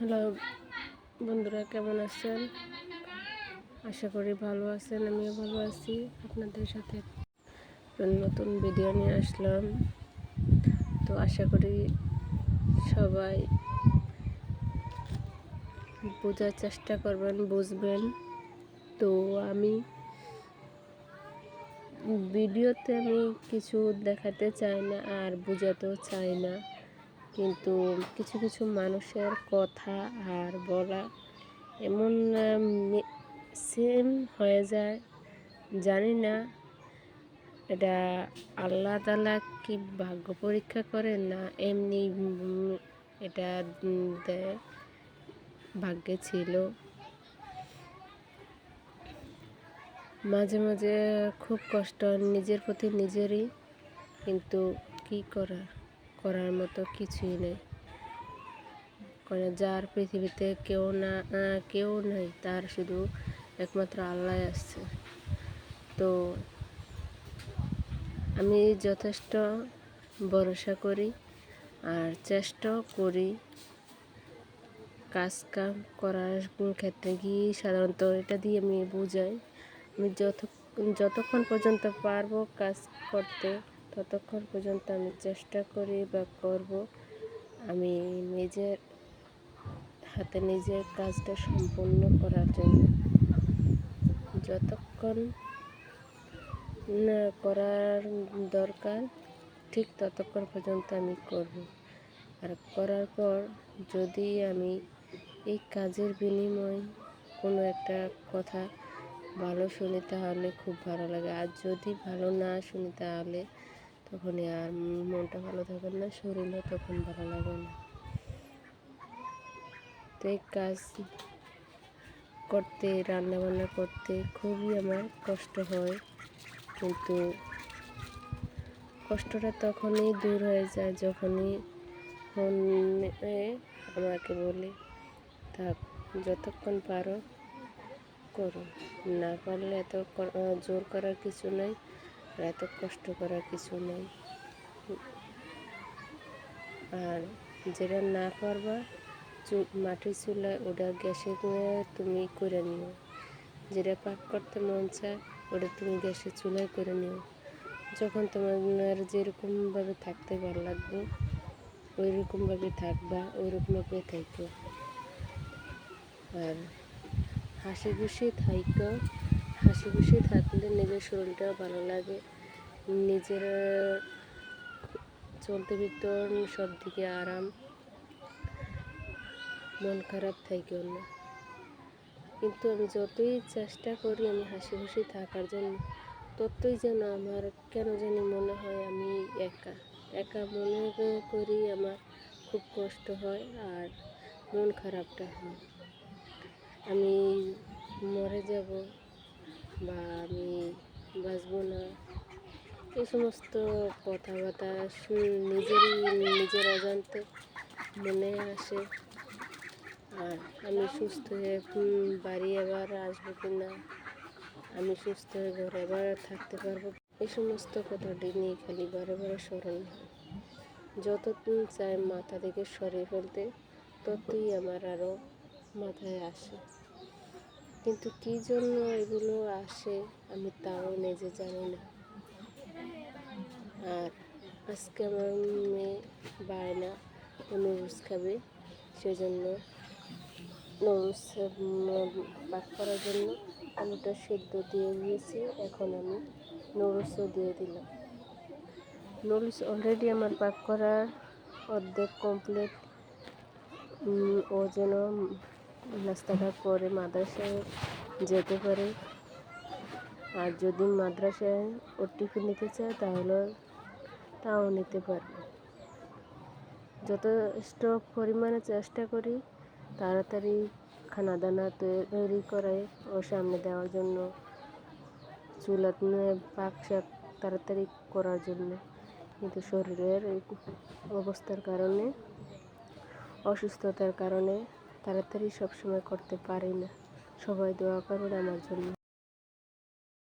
Hello বন্ধুরা, কেমন আছেন? আশা করি ভালো আছেন, আমিও ভালো আছি। আপনাদের সাথে নতুন ভিডিও নিয়ে আসলাম। তো আশা করি সবাই বোঝার চেষ্টা করবেন, বুঝবেন। তো আমি ভিডিওতে আমি কিছু দেখাতে চাই না আর বোঝাতেও চাই না। কিন্তু কিছু কিছু মানুষের কথা আর বলা এমন সেম হয়ে যায়। জানি না, এটা আল্লাহ তালা কি ভাগ্য পরীক্ষা করে না এমনি এটা দেয় ভাগ্যে ছিল। মাঝে মাঝে খুব কষ্ট, নিজের প্রতি নিজেরই, কিন্তু কি করা করার মতো কিছুই নেই। মানে যার পৃথিবীতে কেউ না কেউ নেই, তার শুধু একমাত্র আল্লাহ আসছে তো আমি যথেষ্ট ভরসা করি আর চেষ্টাও করি কাজ কাম করার ক্ষেত্রে গিয়ে সাধারণত এটা দিয়ে আমি বুঝাই। আমি যত, যতক্ষণ পর্যন্ত পারব কাজ করতে ততক্ষণ পর্যন্ত আমি চেষ্টা করি বা করব। আমি নিজের হাতে নিজের কাজটা সম্পূর্ণ করার জন্য। যতক্ষণ না করার দরকার, ঠিক ততক্ষণ পর্যন্ত আমি করব। আর করার পর যদি আমি এই কাজের বিনিময় কোনো একটা কথা ভালো শুনি, তাহলে খুব ভালো লাগে। আর যদি ভালো না শুনি, তাহলে তখনই আর মনটা ভালো থাকে না, শরীরও তখন ভালো লাগে না। তো এই কাজ করতে, রান্নাবান্না করতে খুবই আমার কষ্ট হয়। কিন্তু কষ্টটা তখনই দূর হয়ে যায় যখনই আমাকে বলে থাক যতক্ষণ পারো করো। না পারলে এত জোর করার কিছু নেই। আর এত কষ্ট করার কিছু নেই। আর যেটা না পারবা মাটির চুলায় ওটা গ্যাসে তুমি করে নিও। যেটা পাক করতে মন চায়, ওটা তুমি গ্যাসের চুলায় করে নিও। যখন তোমার যেরকমভাবে থাকতে ভালো লাগবে ওই রকমভাবে থাকবা ওই রকমভাবে থাকো আর হাসি খুশি থাইকো। হাসি খুশি থাকলে নিজের শরীরটাও ভালো লাগে। নিজের চলতে ভিতর সব দিকে আরাম। মন খারাপ থাকেও না কিন্তু আমি যতই চেষ্টা করি আমি হাসি খুশি থাকার জন্য, ততই যেন আমার কেন জানি মনে হয় আমি একা। একা মনে করি আমার খুব কষ্ট হয় আর মন খারাপটা হয়। আমি মরে যাব। বা আমি বাঁচব না। এই সমস্ত কথাবার্তা নিজেরই নিজের অজান্তে মনে আসে। আর আমি সুস্থ হয়ে বাড়ি আবার আসব কি না? আমি সুস্থ হয়ে ঘরে আবার থাকতে পারব। এই সমস্ত কথাটি নিয়ে খালি বারে বারে স্মরণ যত চাই মাথা থেকে সরিয়ে ফেলতে, ততই আমার আরও মাথায় আসে। কিন্তু কী জন্য এগুলো আসে আমি তাও নিজে জানি না। আর আজকে আমার মেয়ে বায় বায়না নুডলস খাবে সেজন্য নুডলস পাক করার জন্য আলুটা সেদ্ধ দিয়ে দিয়েছি। এখন আমি নুডলসও দিয়ে দিলাম। নুডলস অলরেডি আমার পাক করার অর্ধেক কমপ্লিট ও যেন নাস্তাটা করে মাদ্রাসায় যেতে পারে। আর যদি মাদ্রাসায় ও টিফিন নিতে চায়, তাহলে তাও নিতে পারবে। যথেষ্ট পরিমাণে চেষ্টা করি, তাড়াতাড়ি খানা দানা তৈরি করে ওর সামনে দেওয়ার জন্য, চুলা পাক শাক তাড়াতাড়ি করার জন্য। কিন্তু শরীরের অবস্থার কারণে, অসুস্থতার কারণে তাড়াতাড়ি সব সময় করতে পারি না। সবাই দোয়া করুন আমার জন্য।